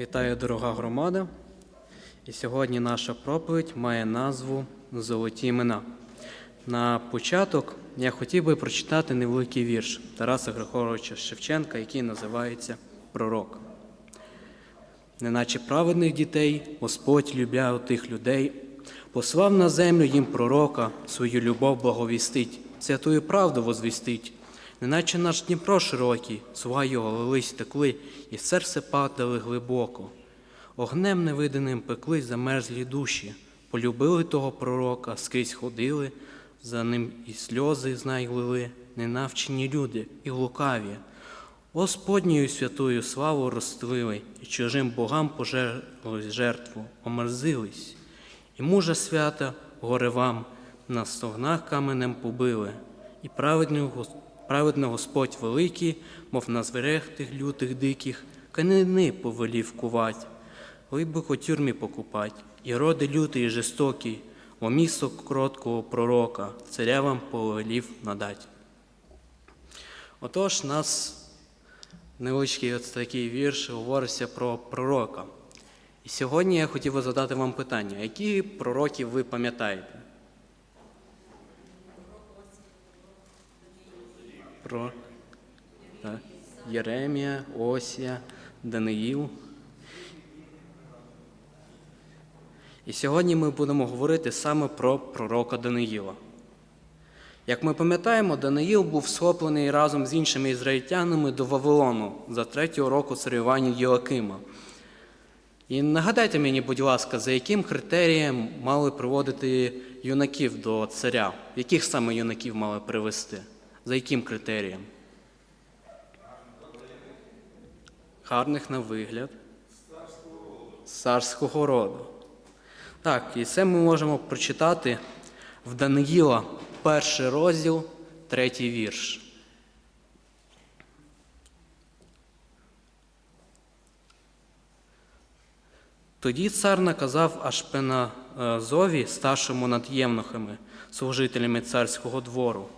Вітаю, дорога громада. І сьогодні наша проповідь має назву Золоті імена. На початок я хотів би прочитати невеликий вірш Тараса Григоровича Шевченка, який називається Пророк. Неначе праведних дітей Господь любляв тих людей, послав на землю їм пророка, свою любов благовістить, святую правду возвістить. Неначе наш Дніпро широкий, слова його лились текли, і в серце падали глибоко. Огнем невидимим пекли замерзлі душі, полюбили того пророка, скрізь ходили, за ним і сльози знай лили, ненавчені люди і лукаві. Господньою святою славу розтвили, і чужим богам пожерли жертву, омерзились. І мужа свята, горе вам, на стогнах каменем побили, і праведний, Гос- праведний Господь великий, мов на зверех тих лютих диких, канини повелів кувать, глибоко тюрмі покупать, і роди лютий і жорстокий, о місто кроткого пророка, царя вам повелів надать. Отож, нас невеличкий от такий вірш говориться про пророка. І сьогодні я хотів би задати вам питання, які пророків ви пам'ятаєте? Про так. Єремія, Осія, Даниїл. І сьогодні ми будемо говорити саме про пророка Даниїла. Як ми пам'ятаємо, Даниїл був схоплений разом з іншими ізраїльтянами до Вавилону за третього року царювання Єоакима. І нагадайте мені, будь ласка, за яким критерієм мали приводити юнаків до царя? Яких саме юнаків мали привести? За яким критерієм? Гарних на вигляд. Царського роду. Так, і це ми можемо прочитати в Даниїла, перший розділ, третій вірш. Тоді цар наказав Ашпеназові, старшому над євнухами, служителями царського двору,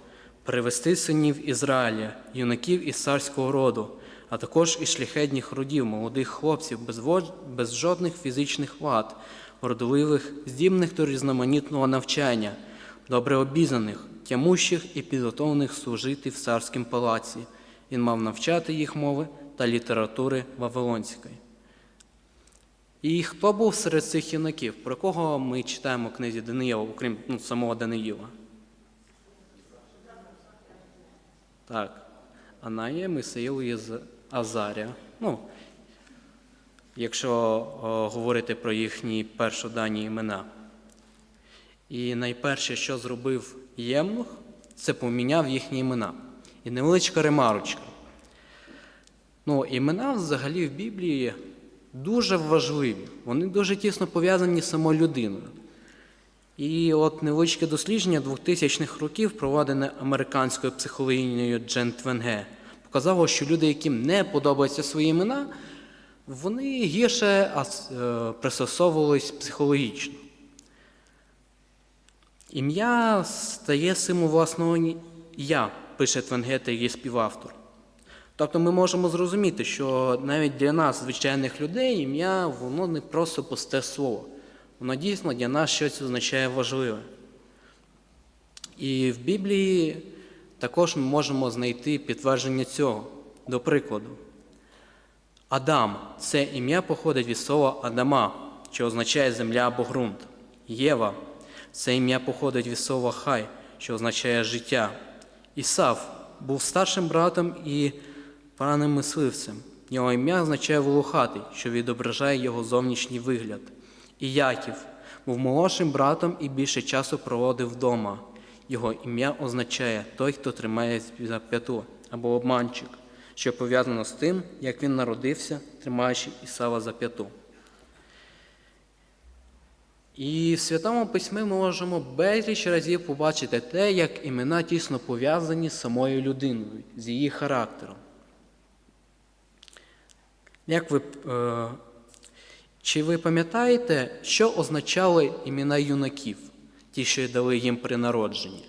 привести синів Ізраїля, юнаків із царського роду, а також і шляхетніх родів, молодих хлопців, без, вод- без жодних фізичних вад, родливих, здібних до різноманітного навчання, добре обізнаних, тямущих і підготовлених служити в царському палаці. Він мав навчати їх мови та літератури Вавилонської. І хто був серед цих юнаків? Про кого ми читаємо в книзі Даниїла, окрім ну, самого Даниїла? Так. Ананія, Мисаїл і З- Азарія. Ну, якщо о, говорити про їхні першодані імена. І найперше, що зробив Ємнух, це поміняв їхні імена. І невеличка ремарочка. Ну, імена взагалі в Біблії дуже важливі. Вони дуже тісно пов'язані з самою людиною. І от невеличке дослідження 2000-х років, проведене американською психологінею Джен Твенге, показало, що люди, яким не подобаються свої імена, вони гірше е, пристосовувались психологічно. Ім'я стає символ власного я, пише Твенгета її співавтор. Тобто ми можемо зрозуміти, що навіть для нас, звичайних людей, ім'я воно не просто пусте слово. Воно дійсно для нас щось означає важливе. І в Біблії також ми можемо знайти підтвердження цього. До прикладу, Адам це ім'я походить від слова Адама, що означає земля або ґрунт. Єва це ім'я походить від слова хай, що означає життя. Ісав був старшим братом і пораненим мисливцем. Його ім'я означає волохатий, що відображає його зовнішній вигляд. І Яків був молодшим братом і більше часу проводив вдома. Його ім'я означає той, хто тримає за п'яту або обманчик, що пов'язано з тим, як він народився, тримаючи Ісава за п'яту. І в Святому Письмі ми можемо безліч разів побачити те, як імена тісно пов'язані з самою людиною, з її характером. Як ви, е, чи ви пам'ятаєте, що означали імена юнаків, ті, що дали їм при народженні?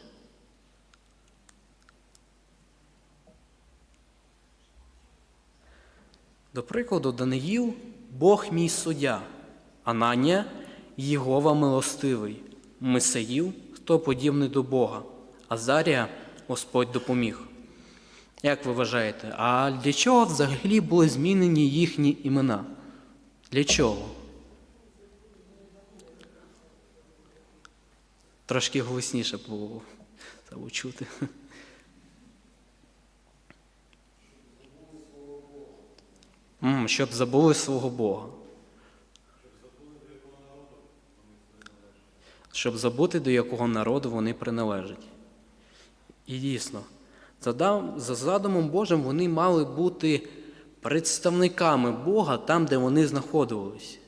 До прикладу, Даниїл Бог мій суддя, Ананія Єгова милостивий, Мисаїл, хто подібний до Бога, Азарія Господь допоміг. Як ви вважаєте, а для чого взагалі були змінені їхні імена? Для чого? Трошки голосніше було це чути. М, Щоб забули свого Бога. Щоб забути, до якого народу вони приналежать. І дійсно, за задумом Божим вони мали бути представниками Бога там, де вони знаходились.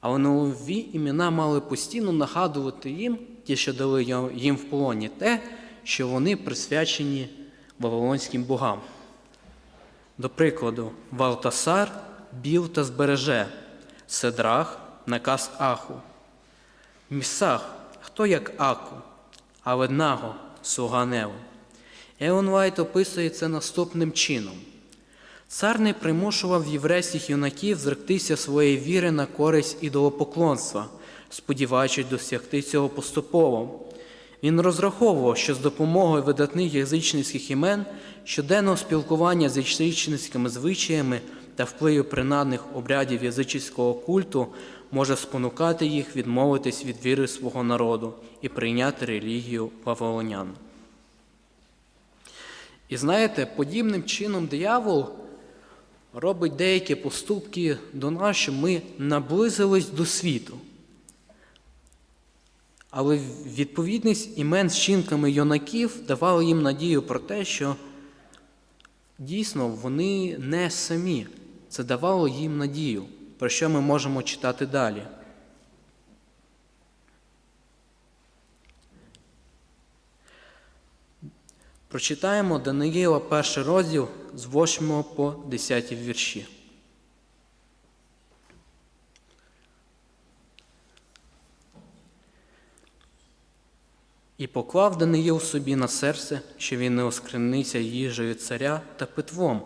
Але нові імена мали постійно нагадувати їм, ті, що дали їм в полоні, те, що вони присвячені вавилонським богам. До прикладу, Валтасар біл та збереже, Седрах наказ Аху, Місах, хто як Аку, Аведнаго, слуга Неву. Еон Вайт описує це наступним чином. Цар не примушував єврейських юнаків зректися своєї віри на користь ідолопоклонства, сподіваючись досягти цього поступово. Він розраховував, що з допомогою видатних язичницьких імен, щоденного спілкування з язичницькими звичаями та впливу принадних обрядів язичницького культу може спонукати їх відмовитись від віри свого народу і прийняти релігію вавилонян. І знаєте, подібним чином диявол робить деякі поступки до нас, щоб ми наблизились до світу. Але відповідність імен з чинками юнаків давала їм надію про те, що дійсно вони не самі. Це давало їм надію, про що ми можемо читати далі. Прочитаємо Даниїла перший розділ з 8 по 10 вірші. І поклав Даниїл собі на серце, що він не осквернився їжею царя та питвом,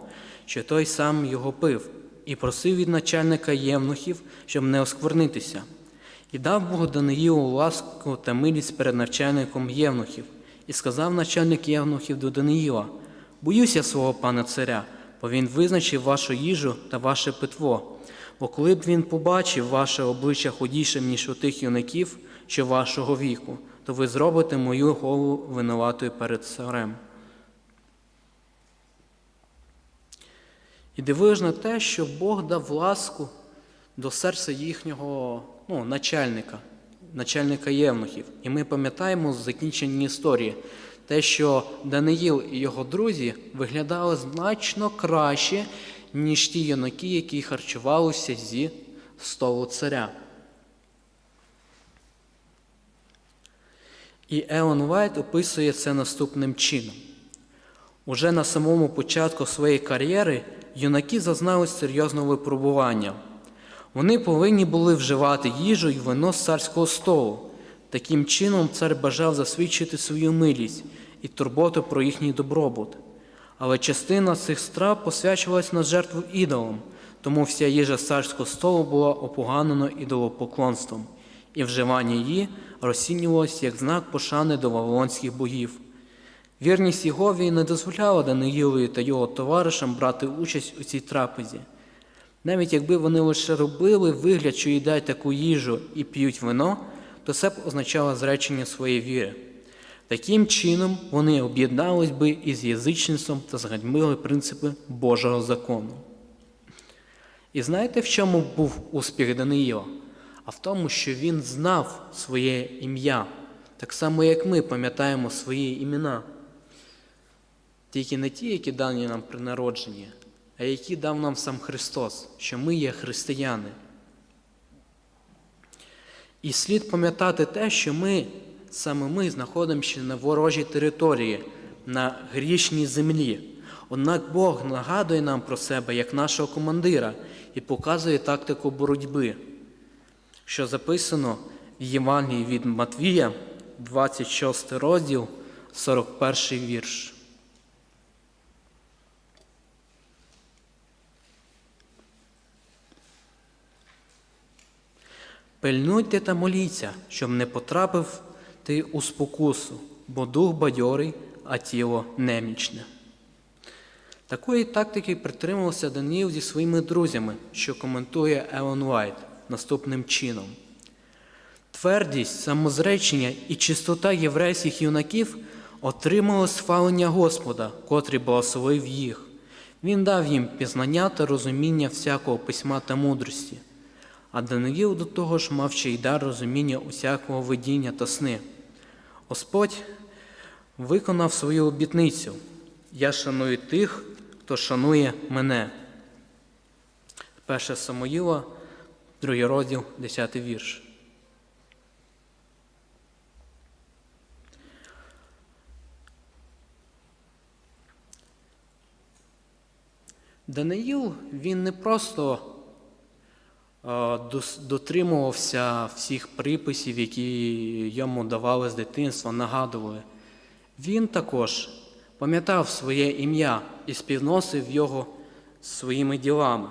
що той сам його пив, і просив від начальника євнухів, щоб не осквернитися. І дав Бог Даниїлу ласку та милість перед начальником євнухів, і сказав начальник євнухів до Даниїла: Боюся свого пана царя, бо він визначив вашу їжу та ваше питво. Бо коли б він побачив ваше обличчя худішим, ніж у тих юнаків, що вашого віку, то ви зробите мою голову винуватою перед царем. І дивижно те, що Бог дав ласку до серця їхнього ну, начальника, начальника євнухів. І ми пам'ятаємо закінчення історії те, що Даниїл і його друзі виглядали значно краще, ніж ті юнаки, які харчувалися зі столу царя. І Еон Вайт описує це наступним чином. Уже на самому початку своєї кар'єри юнаки зазнали серйозного випробування. Вони повинні були вживати їжу і вино з царського столу. Таким чином, цар бажав засвідчити свою милість і турботу про їхній добробут. Але частина цих страв посвячувалась на жертву ідолам, тому вся їжа царського столу була опоганена ідолопоклонством, і вживання її розцінювалось як знак пошани до вавилонських богів. Вірність Єгові не дозволяла Даниїлові та його товаришам брати участь у цій трапезі. Навіть якби вони лише робили вигляд, що їдають таку їжу і п'ють вино, то це б означало зречення своєї віри. Таким чином вони об'єднались би із язичництвом та згадьмили принципи Божого закону. І знаєте, в чому був успіх Даниїла? А в тому, що він знав своє ім'я, так само, як ми пам'ятаємо свої імена. Тільки не ті, які дані нам при народженні, а які дав нам сам Христос, що ми є християни. І слід пам'ятати те, що ми, саме ми, знаходимося на ворожій території, на грішній землі. Однак Бог нагадує нам про себе як нашого командира і показує тактику боротьби, що записано в Євангелії від Матвія, 26 розділ, 41 вірш. Пильнуйте та моліться, щоб не потрапив ти у спокусу, бо дух бадьорий, а тіло немічне. Такої тактики притримувався Даніїл зі своїми друзями, що коментує Елон Вайт наступним чином. Твердість, самозречення і чистота єврейських юнаків отримали схвалення Господа, котрий благословив їх. Він дав їм пізнання та розуміння всякого письма та мудрості. А Даниїл до того ж мав ще й дар розуміння усякого видіння та сни. Господь виконав свою обітницю. Я шаную тих, хто шанує мене. Перше Самоїла, другий розділ, 10 вірш. Даниїл він не просто дотримувався всіх приписів, які йому давали з дитинства, нагадували. Він також пам'ятав своє ім'я і співносив його своїми ділами.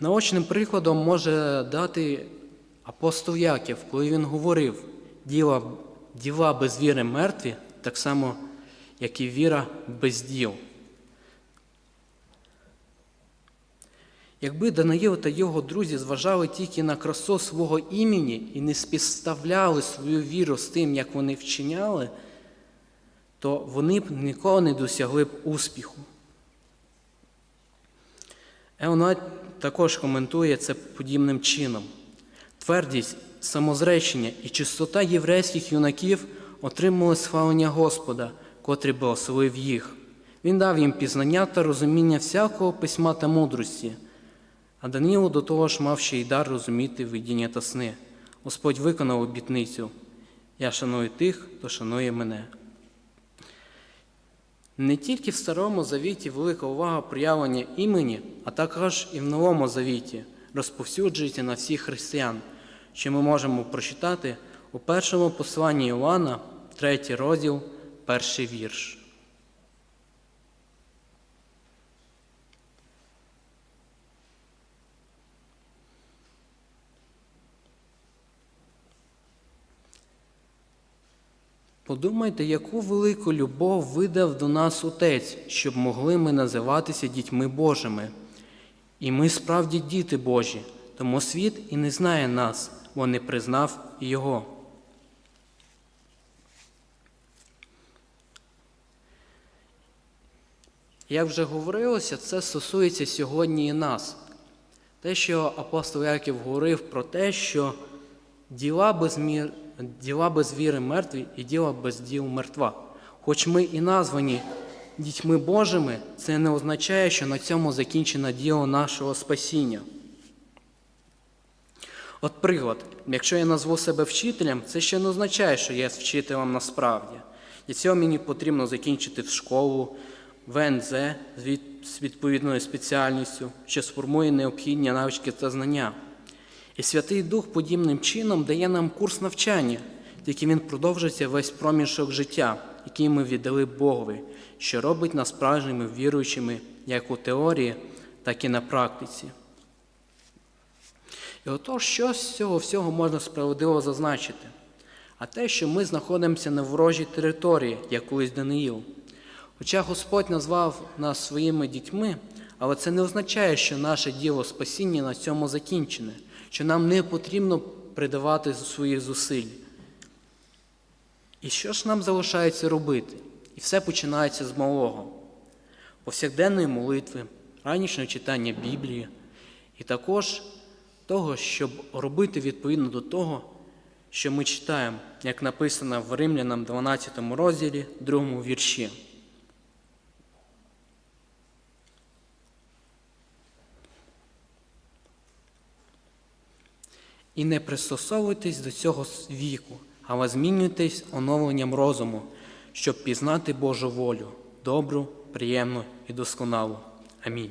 Наочним прикладом може дати апостол Яків, коли він говорив, діла, діла без віри мертві, так само, як і віра без діл. Якби Даниїл та його друзі зважали тільки на красу свого імені і не співставляли свою віру з тим, як вони вчиняли, то вони б ніколи не досягли б успіху. Еонат також коментує це подібним чином. Твердість, самозречення і чистота єврейських юнаків отримали схвалення Господа, котрий благословив їх. Він дав їм пізнання та розуміння всякого письма та мудрості. А Даніло до того ж мав ще й дар розуміти видіння та сни. Господь виконав обітницю. Я шаную тих, хто шанує мене. Не тільки в Старому Завіті велика увага проявлення імені, а також і в Новому Завіті розповсюджується на всіх християн, що ми можемо прочитати у першому посланні Іоанна, третій розділ, перший вірш. Подумайте, яку велику любов видав до нас Отець, щоб могли ми називатися дітьми Божими. І ми справді діти Божі, тому світ і не знає нас, бо не признав Його. Як вже говорилося, це стосується сьогодні і нас. Те, що апостол Яків говорив про те, що діла без, мір, діла без віри мертві і діла без діл мертва. Хоч ми і названі дітьми Божими, це не означає, що на цьому закінчено діло нашого спасіння. От приклад, якщо я назву себе вчителем, це ще не означає, що я вчителем насправді. Для цього мені потрібно закінчити в школу, в НЗ з від- з відповідною спеціальністю, що сформує необхідні навички та знання. І Святий Дух подібним чином дає нам курс навчання, який він продовжується весь проміжок життя, який ми віддали Богові, що робить нас справжніми віруючими як у теорії, так і на практиці. І отож, що з цього всього можна справедливо зазначити? А те, що ми знаходимося на ворожій території, як колись Даниїл. Хоча Господь назвав нас своїми дітьми, але це не означає, що наше діло спасіння на цьому закінчене, що нам не потрібно придавати своїх зусиль. І що ж нам залишається робити? І все починається з малого, повсякденної молитви, ранішнього читання Біблії, і також того, щоб робити відповідно до того, що ми читаємо, як написано в Римлянам 12 розділі, 2 вірші. І не пристосовуйтесь до цього віку, але змінюйтесь оновленням розуму, щоб пізнати Божу волю, добру, приємну і досконалу. Амінь.